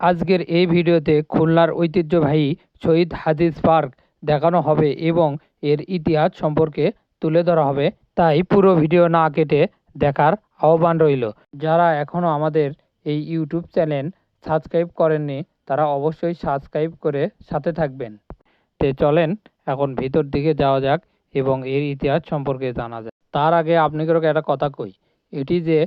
আজকের এই ভিডিওতে খুলনার ঐতিহ্যবাহী শহীদ হাদিস পার্ক দেখানো হবে এবং এর ইতিহাস সম্পর্কে তুলে ধরা হবে। তাই পুরো ভিডিও না কেটে দেখার আহ্বান রইল। যারা এখনও আমাদের এই ইউটিউব চ্যানেল সাবস্ক্রাইব করেননি, তারা অবশ্যই সাবস্ক্রাইব করে সাথে থাকবেন। তে চলেন, এখন ভিতর দিকে যাওয়া যাক এবং এর ইতিহাস সম্পর্কে জানা যাক। তার আগে আপনাকে একটা কথা কই। এটি যে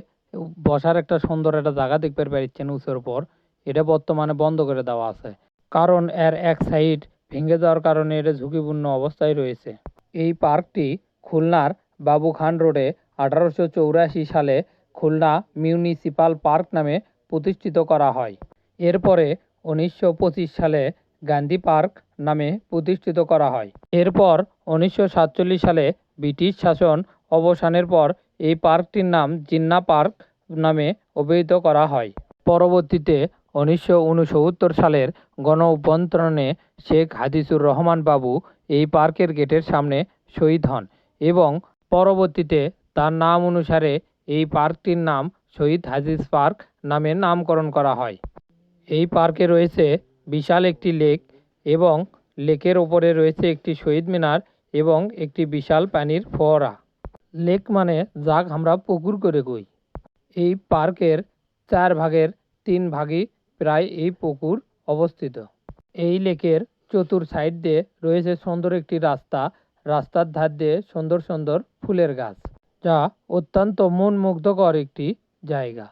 বসার একটা সুন্দর একটা জায়গা দেখতে পাচ্ছেন উঁচুর উপর। এটা বর্তমানে বন্ধ করে দেওয়া আছে। কারণ এর এক সাইড ভেঙে যাওয়ার কারণে এটা ঝুঁকিপূর্ণ অবস্থায় রয়েছে। এই পার্কটি খুলনার বাবু খান রোডে আঠারোশো চৌরাশি সালে খুলনা মিউনিসিপাল পার্ক নামে প্রতিষ্ঠিত করা হয়। এরপরে উনিশশো পঁচিশ সালে গান্ধী পার্ক নামে প্রতিষ্ঠিত করা হয়। এরপর উনিশশো সাতচল্লিশ সালে ব্রিটিশ শাসন অবসানের পর এই পার্কটির নাম জিন্না পার্ক নামে অভিহিত করা হয়। পরবর্তীতে উনিশশো উনসত্তর সালের গণ অভ্যন্তরণে শেখ হাদিসুর রহমান বাবু এই পার্কের গেটের সামনে শহীদ হন এবং পরবর্তীতে তার নাম অনুসারে এই পার্কটির নাম শহীদ হাদিস পার্ক নামে নামকরণ করা হয়। এই পার্কে রয়েছে বিশাল একটি লেক এবং লেকের ওপরে রয়েছে একটি শহীদ মিনার এবং একটি বিশাল পানির ফোয়ারা। লেক মানে যাক আমরা পুকুর করে কই। এই পার্কের চার ভাগের তিন ভাগই প্রায় এই পুকুর অবস্থিত। এই লেকের চতুর সাইড দিয়ে রয়েছে সুন্দর একটি রাস্তা। রাস্তার ধার দিয়ে সুন্দর সুন্দর ফুলের গাছ, যা অত্যন্ত মন মুগ্ধকর একটি জায়গা।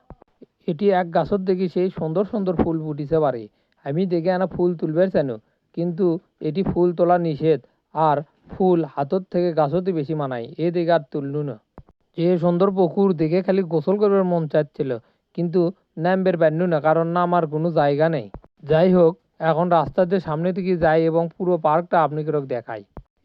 এটি এক গাছত দেখি সেই সুন্দর সুন্দর ফুল ফুটিছে পারে। আমি দেখে আনা ফুল তুলবার চাইনো কিন্তু এটি ফুল তোলা নিষেধ, আর ফুল হাতর থেকে গাছতে বেশি মানায়। এ দেখে আর তুললু না। যে সুন্দর পুকুর দেখে খালি গোসল করবার মন চাচ্ছিল, কিন্তু নামবের পারনু না, কারণ না আমার কোনো জায়গা নেই। যাই হোক, এখন রাস্তা দিয়ে সামনে দিকে যাই এবং পুরো পার্কটা আপনি কেরক দেখাই।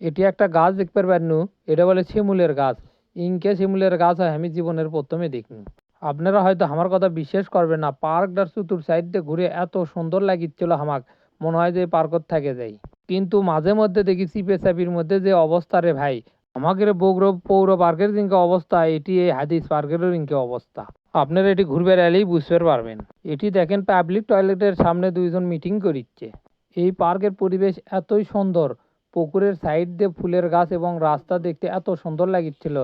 এটি একটা গাছ দেখতে পারনু এটা বলে শিমুলের গাছ। ইনকে শিমুলের গাছ হয়, আমি জীবনের প্রথমে দেখিনি। আপনারা হয়তো আমার কথা বিশ্বাস করবেন না, পার্কটার সাইড দিয়ে ঘুরে এত সুন্দর লাগিচ্ছিল আমাক মনে হয় যে পার্কত থাকে যাই। কিন্তু মাঝে মধ্যে দেখি চিপে চাপির মধ্যে যে অবস্থা রে ভাই আমাদের বগুড়ো পৌর পার্কের দিনকে অবস্থা, এটি এই হাদিস পার্কেরও দিনকে অবস্থা। আপনারা এটি ঘুরবে এলেই বুঝতে পারবেন। এটি দেখেন পাবলিক টয়লেটের সামনে দুইজন মিটিং করিচ্ছে। এই পার্কের পরিবেশ এতই সুন্দর, পুকুরের সাইড দিয়ে ফুলের গাছ এবং রাস্তা দেখতে এত সুন্দর লাগিচ্ছিল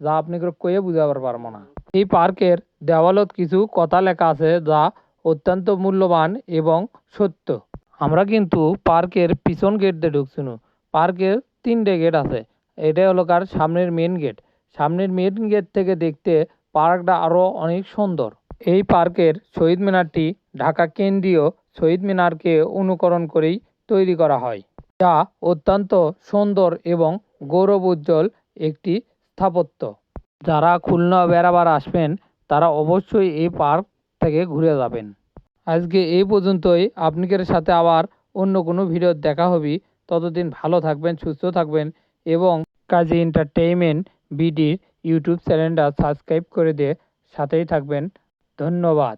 যা আপনি কয়ে বুঝাবার পারব না। এই পার্কের দেওয়ালত কিছু কথা লেখা আছে যা অত্যন্ত মূল্যবান এবং সত্য। আমরা কিন্তু পার্কের পিছন গেট দিয়ে ঢুকছিনু পার্কের তিনটে গেট আছে। এটা হলো কার সামনের মেন গেট সামনের মেন গেট থেকে দেখতে পার্কটা আরও অনেক সুন্দর। এই পার্কের শহীদ মিনারটি ঢাকা কেন্দ্রীয় শহীদ মিনারকে অনুকরণ করেই তৈরি করা হয়, যা অত্যন্ত সুন্দর এবং গৌরব উজ্জ্বল একটি স্থাপত্য। যারা খুলনা বেড়াবার আসবেন, তারা অবশ্যই এই পার্ক থেকে ঘুরে যাবেন। আজকে এই পর্যন্তই। আপনাদের সাথে আবার অন্য কোনো ভিডিও দেখা হবে। ততদিন ভালো থাকবেন, সুস্থ থাকবেন এবং কাজী এন্টারটেইনমেন্ট বিডির ইউটিউব চ্যানেলটা সাবস্ক্রাইব করে দিয়ে সাথেই থাকবেন। ধন্যবাদ।